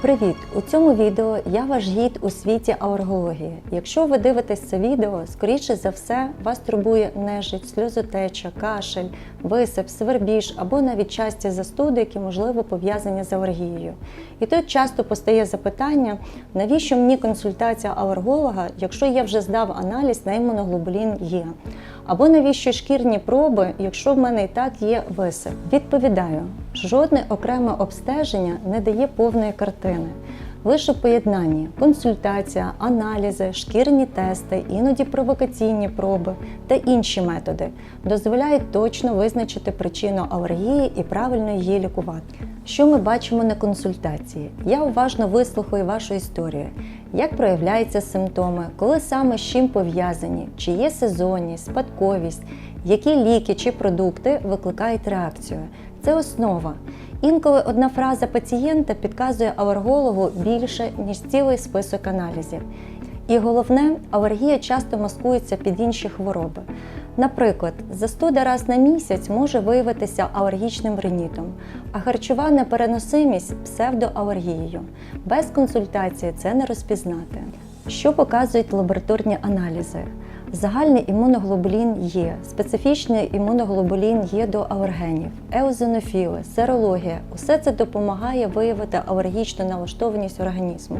Привіт! У цьому відео я ваш гід у світі алергології. Якщо ви дивитесь це відео, скоріше за все вас турбує нежить, сльозотеча, кашель, висип, свербіж або навіть часті застуди, які можливо пов'язані з алергією. І тут часто постає запитання, навіщо мені консультація алерголога, якщо я вже здав аналіз на імуноглобулін Є? Або навіщо шкірні проби, якщо в мене і так є висип? Відповідаю, жодне окреме обстеження не дає повної картини. Лише поєднання, консультація, аналізи, шкірні тести, іноді провокаційні проби та інші методи дозволяють точно визначити причину алергії і правильно її лікувати. Що ми бачимо на консультації? Я уважно вислухаю вашу історію, як проявляються симптоми, коли саме з чим пов'язані, чи є сезонність, спадковість, які ліки чи продукти викликають реакцію. Це основа. Інколи одна фраза пацієнта підказує алергологу більше, ніж цілий список аналізів. І головне, алергія часто маскується під інші хвороби. Наприклад, застуда раз на місяць може виявитися алергічним ринітом, а харчова непереносимість псевдоалергією. Без консультації це не розпізнати. Що показують лабораторні аналізи? Загальний імуноглобулін є, специфічний імуноглобулін є до алергенів, еозинофіли, серологія усе це допомагає виявити алергічну налаштованість організму.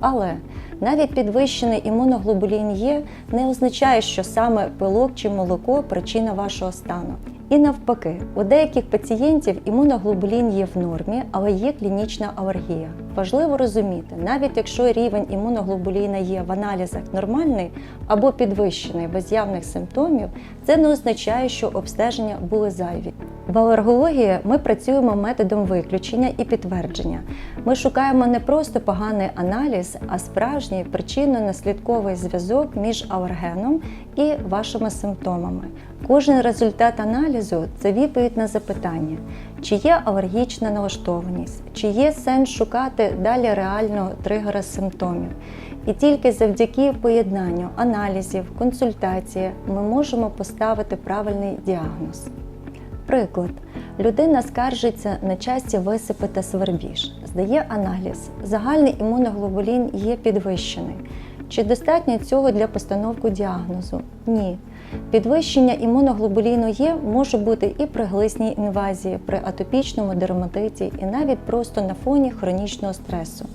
Але навіть підвищений імуноглобулін є не означає, що саме пилок чи молоко причина вашого стану. І навпаки, у деяких пацієнтів імуноглобулін є в нормі, але є клінічна алергія. Важливо розуміти, навіть якщо рівень імуноглобуліна є в аналізах нормальний або підвищений без явних симптомів, це не означає, що обстеження були зайві. В алергології ми працюємо методом виключення і підтвердження. Ми шукаємо не просто поганий аналіз, а справжній причинно-наслідковий зв'язок між алергеном і вашими симптомами. Кожен результат аналізу це відповідь на запитання, чи є алергічна налаштованість, чи є сенс шукати далі реального тригера симптомів. І тільки завдяки поєднанню аналізів, консультації ми можемо поставити правильний діагноз. Приклад, людина скаржиться на часті висипи та свербіж, здає аналіз, загальний імуноглобулін є підвищений. Чи достатньо цього для постановки діагнозу? Ні. Підвищення імуноглобуліну Є може бути і при глисній інвазії, при атопічному дерматиті, і навіть просто на фоні хронічного стресу.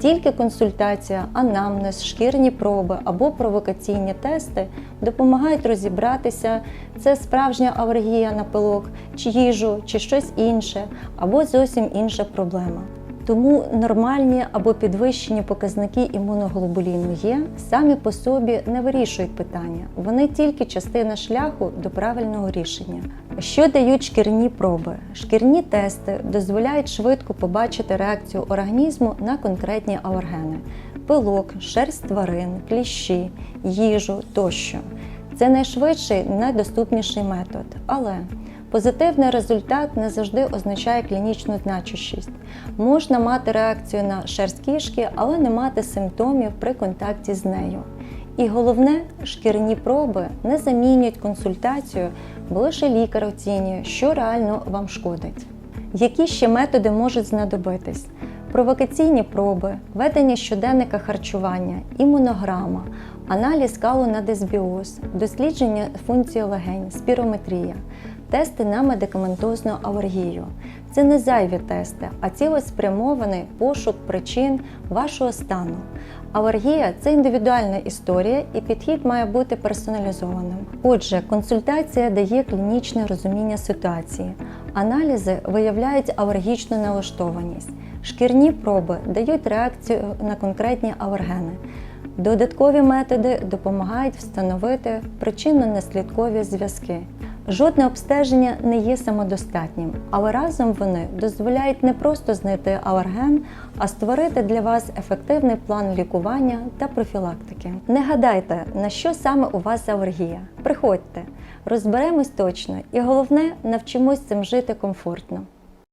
Тільки консультація, анамнез, шкірні проби або провокаційні тести допомагають розібратися, це справжня алергія на пилок, чи їжу, чи щось інше, або зовсім інша проблема. Тому нормальні або підвищені показники імуноглобуліну є самі по собі не вирішують питання. Вони тільки частина шляху до правильного рішення. Що дають шкірні проби? Шкірні тести дозволяють швидко побачити реакцію організму на конкретні алергени: пилок, шерсть тварин, кліщі, їжу тощо. Це найшвидший, найдоступніший метод. Але Позитивний результат не завжди означає клінічну значущість. Можна мати реакцію на шерсть кішки, але не мати симптомів при контакті з нею. І головне, шкірні проби не замінюють консультацію, бо лише лікар оцінює, що реально вам шкодить. Які ще методи можуть знадобитись? Провокаційні проби, ведення щоденника харчування, імунограма, аналіз калу на дисбіоз, дослідження функції легень, спірометрія, тести на медикаментозну алергію. Це не зайві тести, а цілеспрямований пошук причин вашого стану. Алергія це індивідуальна історія, і підхід має бути персоналізованим. Отже, консультація дає клінічне розуміння ситуації. Аналізи виявляють алергічну налаштованість. Шкірні проби дають реакцію на конкретні алергени. Додаткові методи допомагають встановити причинно-наслідкові зв'язки. Жодне обстеження не є самодостатнім, але разом вони дозволяють не просто знайти алерген, а створити для вас ефективний план лікування та профілактики. Не гадайте, на що саме у вас алергія. Приходьте, розберемось точно і головне навчимось цим жити комфортно.